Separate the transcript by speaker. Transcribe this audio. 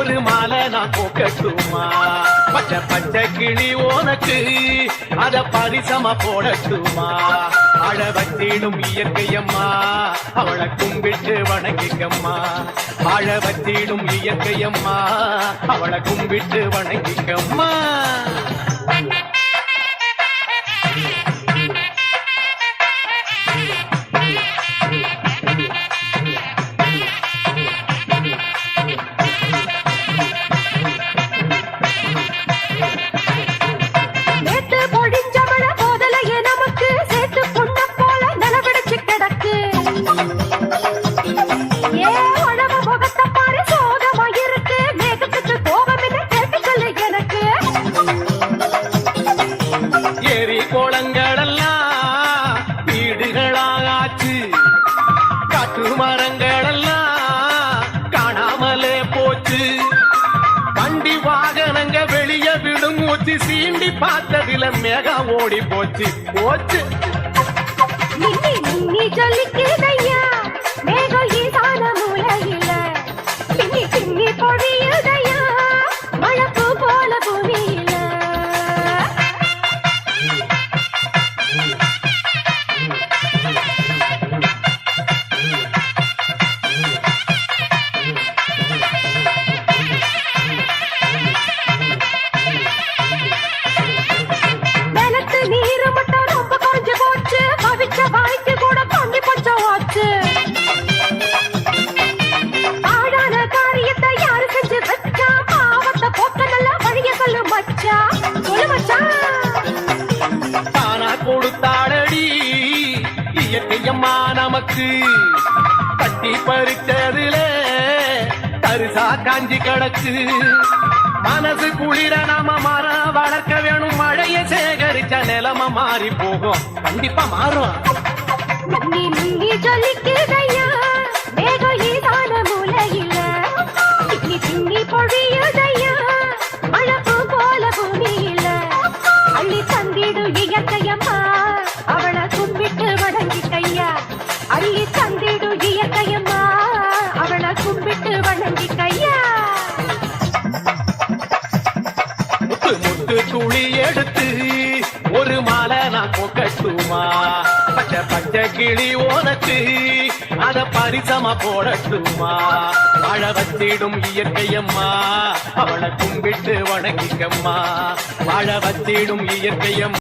Speaker 1: ஒரு மாலை நான் போக்கட்டுமா? பச்சை பச்சை கிளி உனக்கு அத பரிசம போடட்டுமா? அழ வச்சிடும் இயற்கையம்மா அவளை கும்பிட்டு வணங்கிக்கம்மா. அழ வச்சிடும் இயற்கையம்மா அவளை கும்பிட்டு வணங்கிக்கம்மா. போச்சு. வண்டி வாகனங்க வெளிய விடும் மூச்சு சீண்டி பார்த்ததில மேகம் ஓடி போச்சு. போச்சு.
Speaker 2: நின்னி
Speaker 1: தானா கொடுத்தாடடி. இயற்கையம்மா நமக்கு கட்டி பறிச்சதுல தரிசா காஞ்சி கிடக்கு. மனசு குளிர நாம மரம் வளர்க்க வேணும். மழைய சேகரிச்ச நிலம மாறி போகும். கண்டிப்பா மாறும்.
Speaker 2: நின்னி அள்ளி தந்திடு இயற்கையம்மா. அவளை கும்பிட்டு வணங்கி கையா.
Speaker 1: முத்து முத்து துளி எடுத்து ஒரு மாலை நான் கொக்கட்டுமா பச்சை பச்சை கிளி உனக்கு அத பரிசமா போடட்டுமா? வாழ வச்சிடும் இயற்கையம்மா அவளை கும்பிட்டு வணங்கிக்கம்மா. வாழ வச்சிடும் இயற்கையம்மா.